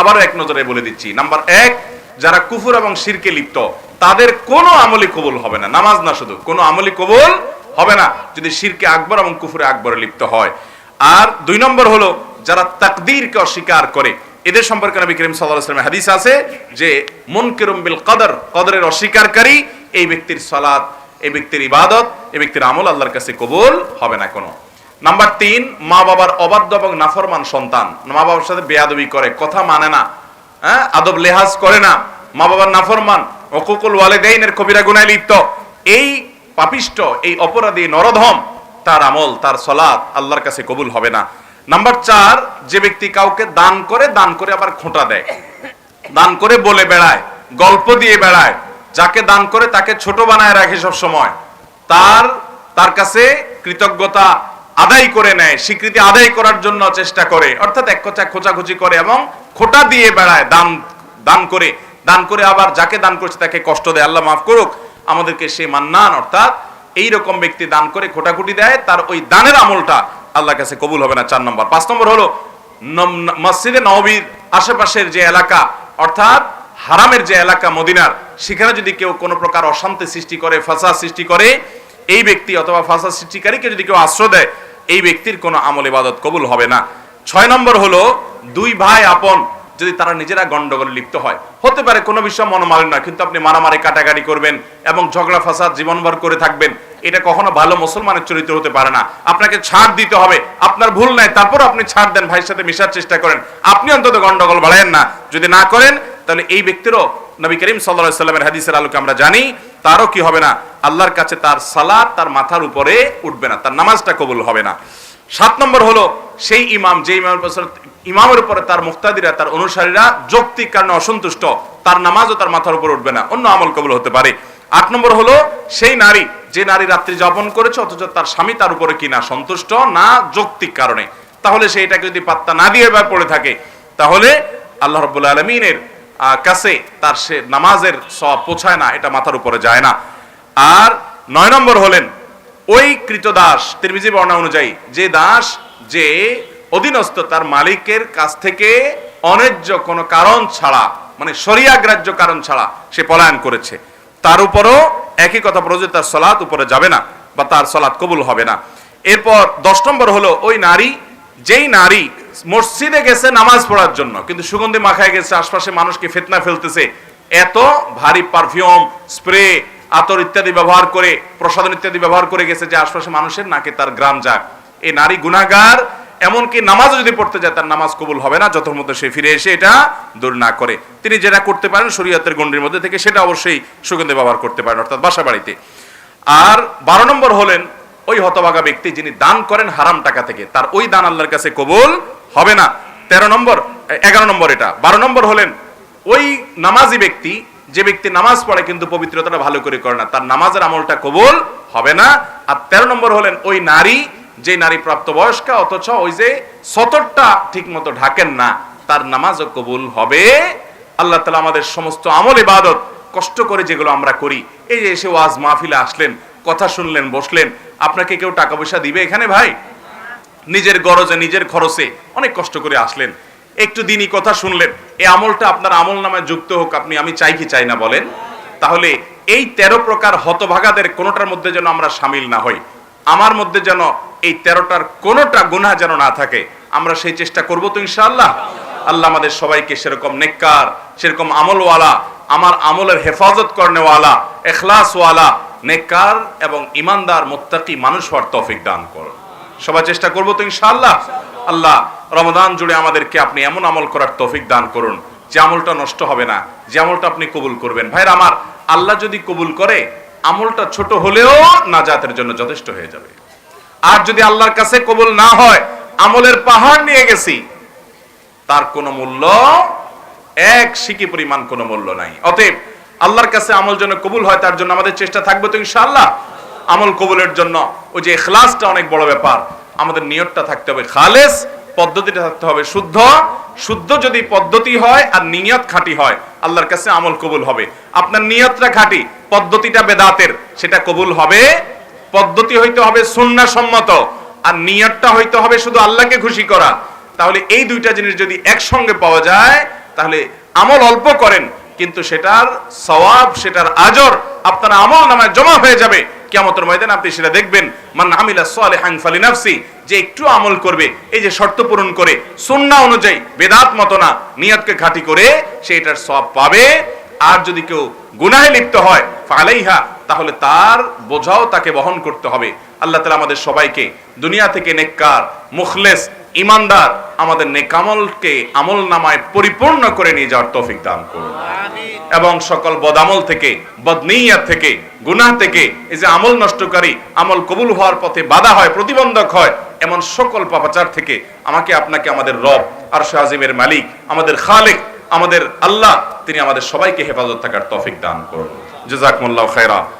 আবারও এক নজরে বলে দিচ্ছি। নাম্বার এক, যারা কুফুর এবং শিরকে লিপ্ত, তাদের কোনো আমলি কবুল হবে না। নামাজ না শুধু, কোনো আমলি কবুল হবে না যদি শিরকে আকবর এবং কুফুরে আকবরে লিপ্ত হয়। আর দুই নম্বর হলো, যারা তাকদীরকে অস্বীকার করে, এদের সম্পর্কে নবী করিম সাল্লাল্লাহু আলাইহি ওয়াসাল্লামের হাদিস আছে যে মুনকিরুম বিল কদর, কদরের অস্বীকারী এই ব্যক্তির সালাত, এই ব্যক্তির ইবাদত, এই ব্যক্তির আমল আল্লাহর কাছে কবুল হবে না কোনো। নাম্বার তিন, মা বাবার অবাধ্য এবং নাফরমান সন্তান। মা বাবার সাথে বেয়াদবি করে, কথা মানে না হ্যাঁ? আদব লেহাজ করে না। মা বাবার নাফরমান অকুকুল ওয়ালেদাইনের কবিরা গুনায় লিপ্ত। এই পাপিষ্ট এই অপরাধী নরধম, তার আমল, তার সলাৎ আল্লাহর কাছে কবুল হবে না। নাম্বার চার, যে ব্যক্তি কাউকে দান করে দান করে আবার খোঁটা দেয়। দান করে বলে বেড়ায়, গল্প দিয়ে বেড়ায়। যাকে দান করে তাকে ছোট বানায় রাখে সব সময় তার তার কাছে কৃতজ্ঞতা আদায় করে নেয়, স্বীকৃতি আদায় করার জন্য চেষ্টা করে, অর্থাৎ এক কথা খোঁচাখুচি করে এবং খোটা দিয়ে বেড়ায়, দান দান করে দান করে আবার যাকে দান করছে তাকে কষ্ট দেয়। আল্লাহ মাফ করুক, আমাদেরকে সে মান্নান, অর্থাৎ এই রকম ব্যক্তি দান করে খোটাখুটি দেয়, তার ওই দানের আমলটা আল্লাহর কাছে কবুল হবে না। চার নম্বর। পাঁচ নম্বর হলো মসজিদে নবীর আশেপাশের যে এলাকা, অর্থাৎ হারামের যে এলাকা মদিনার, সেখানে যদি কেউ কোনো প্রকার অশান্তি সৃষ্টি করে, ফাসাদ সৃষ্টি করে এই ব্যক্তি অথবা ফাসাদ সৃষ্টিকারীকে যদি কেউ আশ্রয় দেয়, এই ব্যক্তির কোনো আমল ইবাদত কবুল হবে না। ছয় নম্বর হলো, দুই ভাই আপন যদি তারা নিজেরা গন্ডগোলে লিপ্ত হয়। হতে পারে কোনো বিষয় মনোমালিন্য, কিন্তু আপনি মারামারি, কাটাকাটি করবেন এবং ঝগড়া, ফাসাদ জীবনভর করে থাকবেন। এটা কখনো ভালো মুসলমানের চরিত্র হতে পারে না। আপনাকে ছাড় দিতে হবে। আপনার ভুল নাই, তারপর আপনি ছাড় দেন, ভাইয়ের সাথে মিশার চেষ্টা করেন। আপনি অন্তত গন্ডগোল বাড়ায়েন না। যদি না করেন, তাহলে এই ব্যক্তিরও নবী করিম সাল্লাহ সাল্লামের হাদিসের আলোকে আমরা জানি তারও কি হবে না? আল্লাহর কাছে তার সালাদ তার মাথার উপরে উঠবে না, তার নামাজটা কবুল হবে না। সাত নম্বর হলো, সেই ইমাম যে ইমামের ইমামের উপরে তার মুক্তাদিরা, তার অনুসারীরা যৌক্তিক কারণে অসন্তুষ্ট, তার নামাজও তার মাথার উপর উঠবে না, অন্য আমল কবুল হতে পারে। আট নম্বর হলো, সেই নারী, যে নারী রাত্রি যাপন করেছে, অথচ তার স্বামী তার উপরে কি না সন্তুষ্ট, না যৌক্তিক কারণে। তাহলে সে এটাকে যদি পাত্তা না দিয়ে পড়ে থাকে, তাহলে আল্লাহ রব্বুল আলমিনের কাছে তার সে নামাজের সব পৌঁছায় না, এটা মাথার উপরে যায় না। আর নয় নম্বর হলেন, ওই কৃতদাস তিরমিজি বর্ণা অনুযায়ী, যে দাস যে অধীনস্থ তার মালিকের কাছ থেকে অন্যায্য কোনো কারণ ছাড়া মানে শরিয়াগ্রাহ্য কারণ ছাড়া সে পলায়ন করেছে। তার উপরও একই কথা প্রযোজ্য তার সলাৎ উপরে যাবে না বা তার সলাৎ কবুল হবে না। এরপর দশ নম্বর হলো, ওই নারী যেই নারী মসজিদে গেছে নামাজ পড়ার জন্য, কিন্তু সুগন্ধি মাখায় গেছে, আশপাশে মানুষকে ফেতনা ফেলতেছে, এত ভারী পারফিউম স্প্রে আতর ইত্যাদি ব্যবহার করে, প্রসাধন ইত্যাদি ব্যবহার করে গেছে যে আশপাশে মানুষের নাকে তার গ্রাম যাক। এই নারী গুনাগার এমনকি নামাজ যদি পড়তে যায়, তার নামাজ কবুল হবে না যত মতো সে ফিরে এসে এটা দূর না করে। তিনি যেটা করতে পারেন, শরীয়তের গণ্ডির মধ্যে থেকে সেটা অবশ্যই সুগন্ধি ব্যবহার করতে পারেন, অর্থাৎ বাসা বাড়িতে। আর বারো নম্বর হলেন ওই হতভাগা ব্যক্তি যিনি দান করেন হারাম টাকা থেকে, তার ওই দান আল্লাহর কাছে কবুল হবে না। তেরো নম্বর, এগারো নম্বর এটা। বারো নম্বর হলেন, ওই নামাজি ব্যক্তি, যে ব্যক্তি নামাজ পড়ে কিন্তু পবিত্রতাটা ভালো করে করে না, তার নামাজের আমলটা কবুল হবে না। আর তেরো নম্বর হলেন, ওই নারী, যে নারী প্রাপ্তবয়স্কা, অথচ ওই যে সতরটা ঠিক মতো ঢাকেন না, তার নামাজও কবুল হবে। আল্লাহ তালা আমাদের সমস্ত আমল, ইবাদত, কষ্ট করে যেগুলো আমরা করি, এই যে এসে ওয়াজ মাহফিলে আসলেন কথা শুনলেন, বসলেন, আপনাকে কেউ টাকা পয়সা দিবে এখানে ভাই? নিজের গরজে, নিজের খরচে অনেক কষ্ট করে আসলেন। একটু দিনই কথা শুনলেন এই আমলটা আপনার আমল নামে যুক্ত হোক, আপনি, আমি চাই কি চাই না বলেন? তাহলে এই তেরো প্রকার হতভাগাদের কোনোটার মধ্যে যেন আমরা সামিল না হই। আমার মধ্যে যেন এই তেরোটার কোনোটা গুনাহ যেন না থাকে, আমরা সেই চেষ্টা করব তো ইনশাআল্লাহ। আল্লাহ আমাদের সবাইকে সেরকম নেককার, সেরকম আমলওয়ালা, আমার আমলের হেফাজত করেনেওয়ালা এখলাসওয়ালা নেককার এবং ইমানদার মোত্তাকি মানুষ হওয়ার তৌফিক দান করুন। সবাই চেষ্টা করব তো ইনশাআল্লাহ। আল্লাহ রমদান জুড়ে আমাদেরকে আপনি এমন আমল করার তৌফিক দান করুন, যে আমলটা নষ্ট হবে না, যে আমলটা আপনি কবুল করবেন। ভাইরা আমার আল্লাহ যদি কবুল করে, আমলটা ছোট হলেও নাজাতের জন্য যথেষ্ট হয়ে যাবে। আর যদি আল্লাহর কাছে কবুল না হয়, আমলের পাহাড় নিয়ে গেছি, তার কোনো মূল্য, এক সিকি পরিমাণ কোনো মূল্য নাই। অতএব আল্লাহর কাছে আমল যেন কবুল হয়, তার জন্য আমাদের চেষ্টা থাকবে তো ইনশাআল্লাহ। আমল কবুলের জন্য ওই যে এখলাসটা অনেক বড় ব্যাপার। আমাদের নিয়তটা থাকতে হবে খালেস, পদ্ধতিটা থাকতে হবে শুদ্ধ। শুদ্ধ যদি পদ্ধতি হয় আর নিয়ত খাঁটি হয়, আল্লাহর কাছে আমল কবুল হবে। আপনার নিয়তটা খাঁটি, পদ্ধতিটা বেদাতের, সেটা কবুল হবে। পদ্ধতি হইতে হবে সুন্না সম্মত আর নিয়তটা হইতে হবে শুধু আল্লাহকে খুশি করা। তাহলে এই দুইটা জিনিস যদি একসঙ্গে পাওয়া যায়, তাহলে আমল অল্প করেন কিন্তু সেটার সওয়াব, সেটার আজর আপনার আমল নামায় জমা হয়ে যাবে। কিয়ামতের ময়দানে আপনি সেটা দেখবেন। মান আমিলা সালিহান ফালিনাফসি, যে একটু আমল করবে, এই যে শর্ত পূরণ করে, সুন্নাহ অনুযায়ী, বেদাত মতো না, নিয়তকে ঘাটি করে সে এটার সওয়াব পাবে। আর যদি কেউ গুনাহে লিপ্ত হয়, ফালাইহা, তাহলে তার বোঝাও তাকে বহন করতে হবে। আল্লাহ তালা আমাদের সবাইকে দুনিয়া থেকে নেককার, মুখলেস ইমানদার আমাদের নেকামলকে আমল নামায় পরিপূর্ণ করে নিয়ে যাওয়ার তৌফিক দান করুন। এবং সকল বদামল থেকে বদনিয়াত থেকে গুনাহ থেকে এই যে আমল নষ্টকারী আমল কবুল হওয়ার পথে বাধা হয় প্রতিবন্ধক হয় এমন সকল পাপাচার থেকে আমাকে আপনাকে আমাদের রব আর শাহজিমের মালিক আমাদের খালেক আমাদের আল্লাহ তিনি আমাদের সবাইকে হেফাজত থাকার তৌফিক দান করুন। জাজাকুমুল্লাহ খায়রা